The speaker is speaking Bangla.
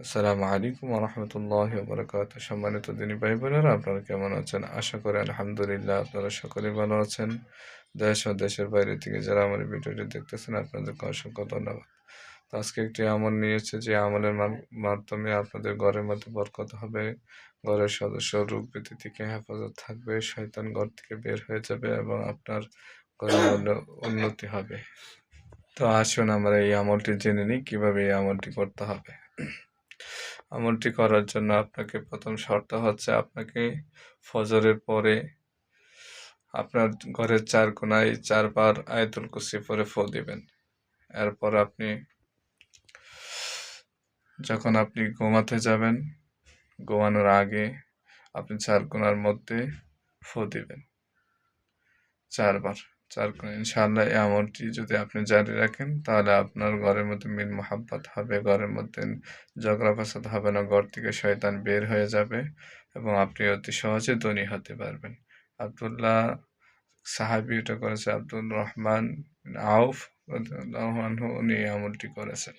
আসসালামু আলাইকুম রহমতুল্লাহ বরকাত সম্মানিত দিনী ভাই বোনেরা আপনারা কেমন আছেন? আশা করি আলহামদুলিল্লাহ আপনারা সকলে ভালো আছেন। দেশ ও দেশের বাইরে থেকে যারা আমার ভিডিওটি দেখতেছেন, আপনাদেরকে অসংখ্য ধন্যবাদ। আজকে একটি আমল নিয়েছে যে আমলের মাধ্যমে আপনাদের ঘরের মধ্যে বরকত হবে। ঘরের সদস্য রোগ ব্যাধি থেকে হেফাজত থাকবে। শয়তান ঘর থেকে বের হয়ে যাবে এবং আপনার ঘরের উন্নতি হবে। তো আসুন আমরা এই আমলটি জেনে নিই, কীভাবে এই আমলটি করতে হবে। আমলটি করার জন্য আপনাকে প্রথম শর্ত হচ্ছে আপনাকে ফজরের পরে আপনার ঘরের চার কোনায় চারবার আয়তুল কুসি পরে ফো দিবেন। এরপর আপনি যখন আপনি ঘুমাতে যাবেন, ঘুমানোর আগে আপনি চার কোনার মধ্যে ফো দিবেন। চারবার। চার ইনশাআল্লাহ এই আমলটি যদি আপনি জারি রাখেন, তাহলে আপনার ঘরের মধ্যে মিল মোহাব্বত হবে, ঘরের মধ্যে ঝগড়া ফাসাদ হবে না, ঘর থেকে শয়তান বের হয়ে যাবে এবং আপনি অতি সহজে ধনী হতে পারবেন। আবদুল্লাহ সাহাবি এটা করেছে আব্দুল রহমান আউফ উনি এই আমলটি করেছেন।